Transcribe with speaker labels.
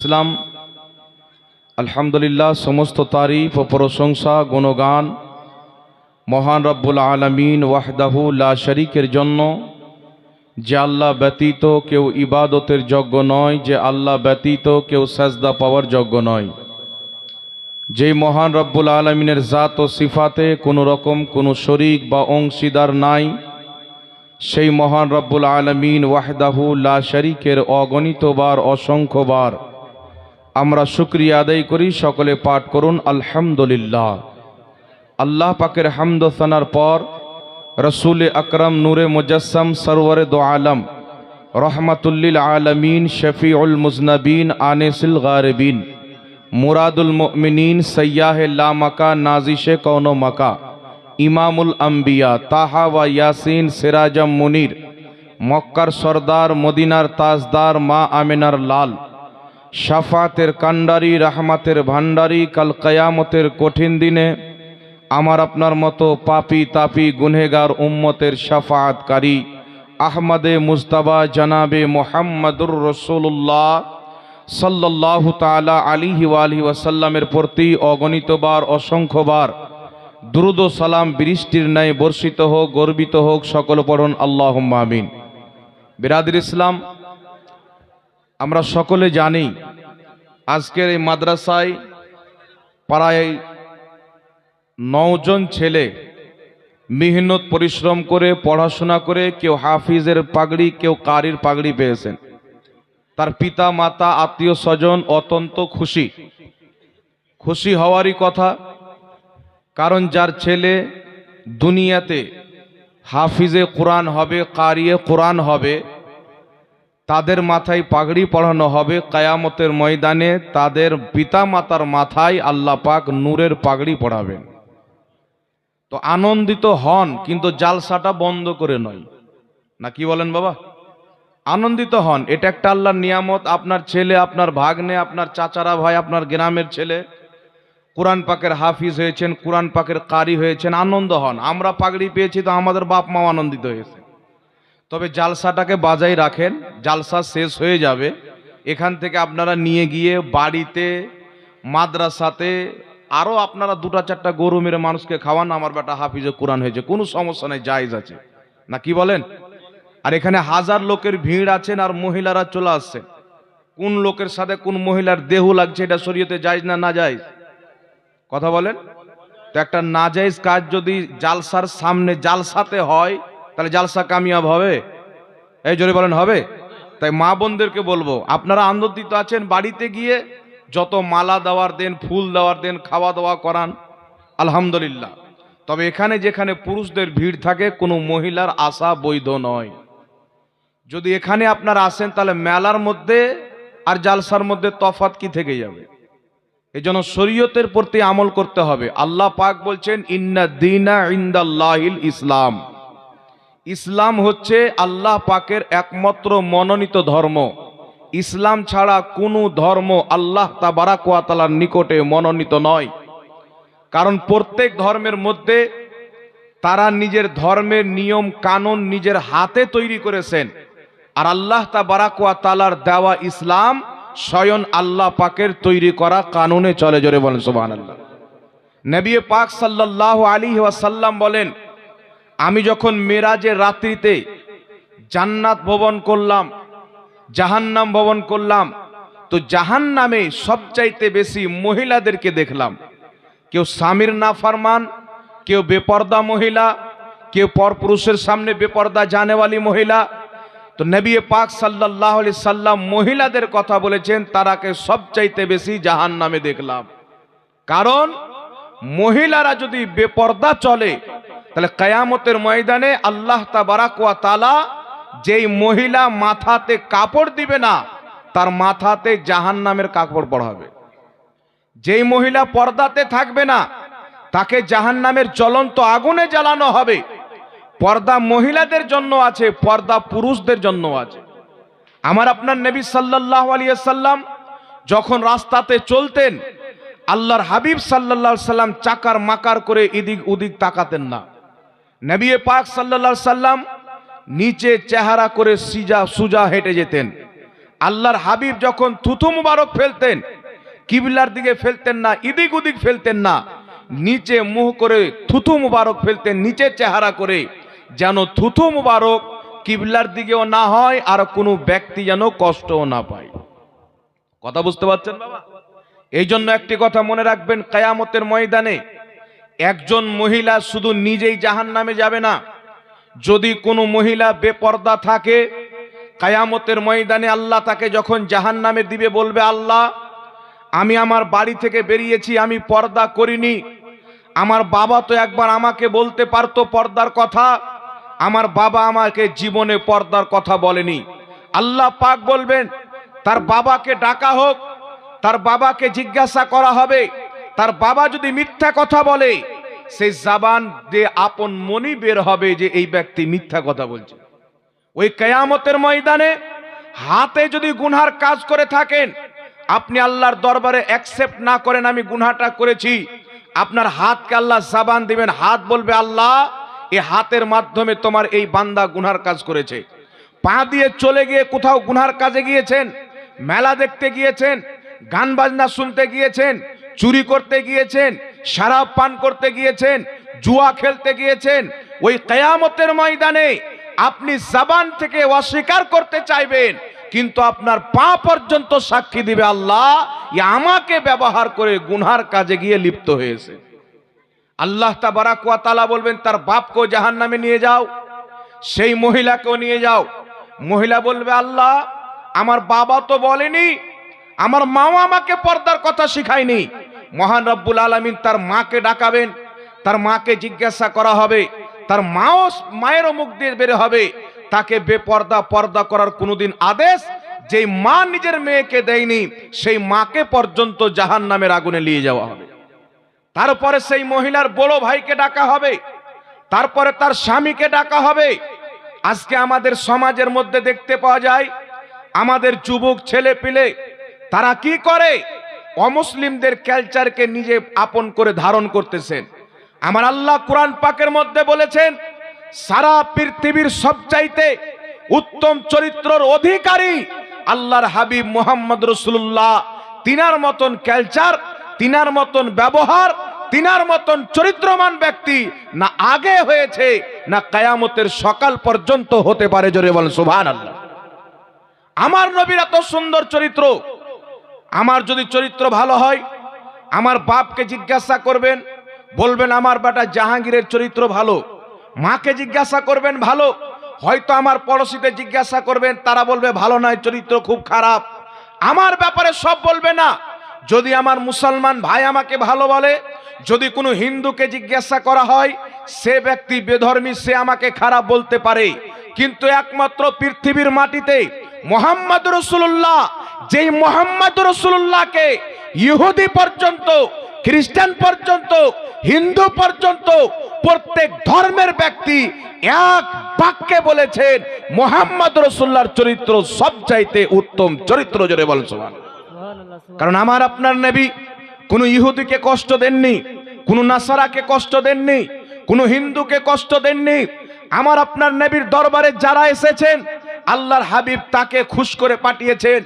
Speaker 1: ইসলাম, আলহামদুলিল্লাহ, সমস্ত তারিফ ও প্রশংসা, গুণগান, মহান রব্বুল আলমিন ওয়াহদাহু লা শরিকের জন্য, যে আল্লাহ ব্যতীত কেউ ইবাদতের যোগ্য নয়, যে আল্লাহ ব্যতীত কেউ সাজদা পাওয়ার যোগ্য নয়। যেই মহান রব্বুল আলমিনের জাত ও সিফাতে কোনো রকম কোনো শরিক বা অংশীদার নাই, সেই মহান রব্বুল আলমিন ওয়াহদাহু লা শরিকের অগণিতবার অসংখ্যবার امرا شکری آدائی کری شکلیں پاٹ کرون الحمدللہ اللہ پاکر حمد و ثنر پار رسول اکرم نور مجسم سرور دو عالم رحمت اللہ عالمین شفیع المزنبین آنیس الغاربین مراد المؤمنین سیاہ لا لامکا نازش کون و مکا امام الانبیاء تاہا و یاسین سراجم منیر مکر سردار مدینر تازدار ما آمینر لال শাফাতের কান্ডারি রাহমাতের ভান্ডারি কাল কয়ামতের কঠিন দিনে আমার আপনার মতো পাপি তাপি গুনহেগার উম্মতের শাফাতকারী আহমদে মুস্তাবা জানাবে মোহাম্মদুর রসুল্লাহ সাল্লাহ তালা আলিহি আলহি ওয়াসাল্লামের প্রতি অগণিতবার, অসংখ্যবার দ্রুদ সালাম বৃষ্টির ন্যায় বর্ষিত হোক, গর্বিত হোক, সকল পড়ুন আল্লাহ আমিন। বিরাদির ইসলাম আমরা সকলে জানি আজকের এই মাদ্রাসায় প্রায় নজন ছেলে মেহনত পরিশ্রম করে, পড়াশোনা করে কেউ হাফিজের পাগড়ি, কেউ কারির পাগড়ি পেয়েছেন। তার পিতা, মাতা, আত্মীয় স্বজন অত্যন্ত খুশি। খুশি হওয়ারই কথা, কারণ যার ছেলে দুনিয়াতে হাফিজে কোরআন হবে, কারিয়ে কোরআন হবে তাদের মাথায় পাগড়ি পড়ানো হবে। কায়ামতের ময়দানে তাদের পিতা মাতার মাথায় আল্লাহ পাক নূরের পাগড়ি পড়াবেন তো আনন্দিত হন, কিন্তু জালসাটা বন্ধ করে নয়। না কি বলেন বাবা? আনন্দিত হন, এটা একটা আল্লাহর নিয়ামত। আপনার ছেলে, আপনার ভাগ্নে, আপনার চাচারা ভাই, আপনার গ্রামের ছেলে, কোরআন পাকের হাফিজ হয়েছেন, কোরআন পাকের কারি হয়েছেন, আনন্দ হন। আমরা পাগড়ি পেয়েছি তো আমাদের বাপ মাও আনন্দিত হয়েছে। তবে জালসাটাকে বাজাই রাখেন, জালসা শেষ হয়ে যাবে। এখান থেকে আপনারা নিয়ে গিয়ে বাড়িতে, মাদ্রাসাতে আরও আপনারা দুটা চারটা গরু মেরে মানুষকে খাওয়ান, আমার বেটা হাফিজে কোরআন হয়েছে। কোনো সমস্যা নেই, জায়জ আছে। না কি বলেন? আর এখানে হাজার লোকের ভিড় আছেন আর মহিলারা চলে আসছেন কোন লোকের সাথে কোন মহিলার দেহ লাগছে, এটা শরীয়তে যাইজ না না যাইজ কথা বলেন? তো একটা নাজাইজ কাজ যদি জালসার সামনে জালসাতে হয় তাহলে জালসা কামিয়াব হবে? এই জোরে বলেন, হবে? তাই মা বোনদেরকে বলব, আপনারা আনন্দিত আছেন বাড়িতে গিয়ে, যত মালা দেওয়ার দেন, ফুল দেওয়ার দেন, খাওয়া দাওয়া করান, আলহামদুলিল্লাহ। তবে এখানে যেখানে পুরুষদের ভিড় থাকে, কোনো মহিলার আশা বৈধ নয়। যদি এখানে আপনারা আসেন, তাহলে মেলার মধ্যে আর জালসার মধ্যে তফাত কি থেকে যাবে? এই জন্য শরীয়তের প্রতি আমল করতে হবে। আল্লাহ পাক বলছেন, ইন্না দিনা ইন্দাল্লাহিল ইসলাম। ইসলাম হচ্ছে আল্লাহ পাকের একমাত্র মনোনীত ধর্ম। ইসলাম ছাড়া কোনো ধর্ম আল্লাহ তাবারাকালার নিকটে মনোনীত নয়। কারণ প্রত্যেক ধর্মের মধ্যে তারা নিজের ধর্মের নিয়ম, কানুন নিজের হাতে তৈরি করেছেন। আর আল্লাহ তাবারাকালার দেওয়া ইসলাম স্বয়ং আল্লাহ পাকের তৈরি করা কানুনে চলে। জোরে বলেন সোবান আল্লাহ নবী পাক সাল্লাহ আলী ওয়াসাল্লাম বলেন আমি যখন মেরাজের রাত্রিতে জান্নাত ভবন করলাম, জাহান্নাম ভবন করলাম, তো জাহান্নামে সবচাইতে বেশি মহিলাদেরকে দেখলাম। কেউ স্বামীর না ফারমান কেউ বেপর্দা মহিলা, কেউ পরপুরুষের সামনে বেপর্দা জানেওয়ালি মহিলা। তো নবী পাক সাল্লাহ আলি সাল্লাম মহিলাদের কথা বলেছেন, তারাকে সবচাইতে বেশি জাহান নামে দেখলাম। কারণ মহিলারা যদি বেপর্দা চলে তাহলে কায়ামতের ময়দানে আল্লাহ তাবারাকুয়া তালা যেই মহিলা মাথাতে কাপড় দিবে না, তার মাথাতে জাহান নামের কাপড় পড়াবে যেই মহিলা পর্দাতে থাকবে না, তাকে জাহান নামের জ্বলন্ত আগুনে জ্বালানো হবে। পর্দা মহিলাদের জন্য আছে, পর্দা পুরুষদের জন্য আছে। আমার আপনার নবী সাল্লাহ আলিয়াল্লাম যখন রাস্তাতে চলতেন, আল্লাহর হাবিব সাল্লাহ সাল্লাম চাকার মাকার করে এদিক উদিক তাকাতেন না। নবী পাক সাল্লাহ সাল্লাম নিচে চেহারা করে সিজা, সুজা হেঁটে যেতেন। আল্লাহর হাবিব যখন থুথু মুবারক ফেলতেন, কিবলার দিকে ফেলতেন না, ইদিক উদিক ফেলতেন না, নিচে মুখ করে থুথু মুবারক ফেলতেন, নিচে চেহারা করে, যেন থুথু মুবারক কিবলার দিকেও না হয় আর কোনো ব্যক্তি যেন কষ্টও না পায়। কথা বুঝতে পারছেন বাবা? এই জন্য একটি কথা মনে রাখবেন, কায়ামতের ময়দানে একজন মহিলা শুধু নিজেই জাহান নামে যাবে না। যদি কোনো মহিলা বেপর্দা থাকে, কায়ামতের ময়দানে আল্লাহ তাকে যখন জাহান নামে দিবে, বলবে, আল্লাহ, আমি আমার বাড়ি থেকে বেরিয়েছি, আমি পর্দা করিনি। আমার বাবা তো একবার আমাকে বলতে পারতো পর্দার কথা। আমার বাবা আমাকে জীবনে পর্দার কথা বলেনি। আল্লাহ পাক বলবেন, তার বাবাকে ডাকা হোক, তার বাবাকে জিজ্ঞাসা করা হবে। তার বাবা যদি মিথ্যা কথা বলে, সেই জাবান দিয়ে আপন মনি বের হবে যে এই ব্যক্তি মিথ্যা কথা বলছে। ওই কেয়ামতের ময়দানে হাতে যদি গুনহার কাজ করে থাকেন, আপনি আল্লাহর দরবারে অ্যাকসেপ্ট না করেন আমি গুনহাটা করেছি, আপনার হাতকে আল্লাহ জাবান দিবেন, হাত বলবে, আল্লাহ এই হাতের মাধ্যমে তোমার এই বান্দা গুনহার কাজ করেছে। পা দিয়ে চলে গিয়ে কোথাও গুনহার কাজে গিয়েছেন, মেলা দেখতে গিয়েছেন, গান বাজনা শুনতে গিয়েছেন চুরি করতে গিয়েছেন শরাব পান করতে গিয়েছেন, জুয়া খেলতে গিয়েছেন, ওই কেয়ামতের ময়দানে আপনি জাবান থেকে অস্বীকার করতে চাইবেন, কিন্তু আপনার পা পর্যন্ত সাক্ষী দিবে আল্লাহ আমাকে ব্যবহার করে গুনহার কাজে গিয়ে লিপ্ত হয়েছে। আল্লাহ তাবারাকুয়া তালা বলবেন, তার বাপকেও জাহান নামে নিয়ে যাও, সেই মহিলাকেও নিয়ে যাও। মহিলা বলবে, আল্লাহ, আমার বাবা তো বলেনি, আমার মাও আমাকে পর্দার কথা শিখায়নি মহান রব্বুল আলমিন তার মাকে ডাকাবেন, তার মাকে জিজ্ঞাসা করা হবে, তার মাও মায়েরও মুখ দিয়ে বের হবে, তাকে বেপর্দা পর্দা করার কোনোদিন আদেশ যেই মা নিজের মেয়েকে দেয়নি, সেই মাকে পর্যন্ত জাহান নামের আগুনে নিয়ে যাওয়া হবে। তারপরে সেই মহিলার বড় ভাইকে ডাকা হবে, তারপরে তার স্বামীকে ডাকা হবে। আজকে আমাদের সমাজের মধ্যে দেখতে পাওয়া যায়, আমাদের যুবক ছেলে পিলে তারা কি করে? অমুসলিমদের ক্যালচারকে নিজে আপন করে ধারণ করতেছেন। আমার আল্লাহ কোরআন পাকের মধ্যে বলেছেন, সারা পৃথিবীর সবচাইতে উত্তম চরিত্রর অধিকারী আল্লাহর হাবিব মোহাম্মদ রসুল্লাহ তিনার মতন ক্যালচার তিনার মতন ব্যবহার, তিনার মতন চরিত্রমান ব্যক্তি না আগে হয়েছে, না কায়ামতের সকাল পর্যন্ত হতে পারে। জোরে বলেন আল্লাহ আমার নবীর এত সুন্দর চরিত্র আমার যদি চরিত্র ভালো হয়, আমার বাপকে জিজ্ঞাসা করবেন, বলবেন, আমার বেটা জাহাঙ্গীরের চরিত্র ভালো। মাকে জিজ্ঞাসা করবেন, ভালো? হয়তো আমার পড়োশিতে জিজ্ঞাসা করবেন, তারা বলবে, ভালো নয়, চরিত্র খুব খারাপ। আমার ব্যাপারে সব বলবে না। যদি আমার মুসলমান ভাই আমাকে ভালো বলে, যদি কোনো হিন্দুকে জিজ্ঞাসা করা হয়, সে ব্যক্তি বেধর্মী, সে আমাকে খারাপ বলতে পারে। কিন্তু একমাত্র পৃথিবীর মাটিতে মোহাম্মদ রসুল্লাহ যেই মোহাম্মদ রসুল্লাহকে ইহুদি পর্যন্ত খ্রিস্টান পর্যন্ত হিন্দু পর্যন্ত প্রত্যেক ধর্মের ব্যক্তি এক বাক্যে বলেছেন মোহাম্মদ রসুল্লাহর চরিত্র সবচাইতে উত্তম চরিত্র জোরে বল সোমান কারণ আমার আপনার নবী কোনো ইহুদিকে কষ্ট দেননি কোনো নাসারাকে কষ্ট দেননি কোনো হিন্দুকে কষ্ট দেননি। আমার আপনার নবীর দরবারে যারা এসেছেন আল্লাহর হাবিব তাকে খুশ করে পাঠিয়েছেন।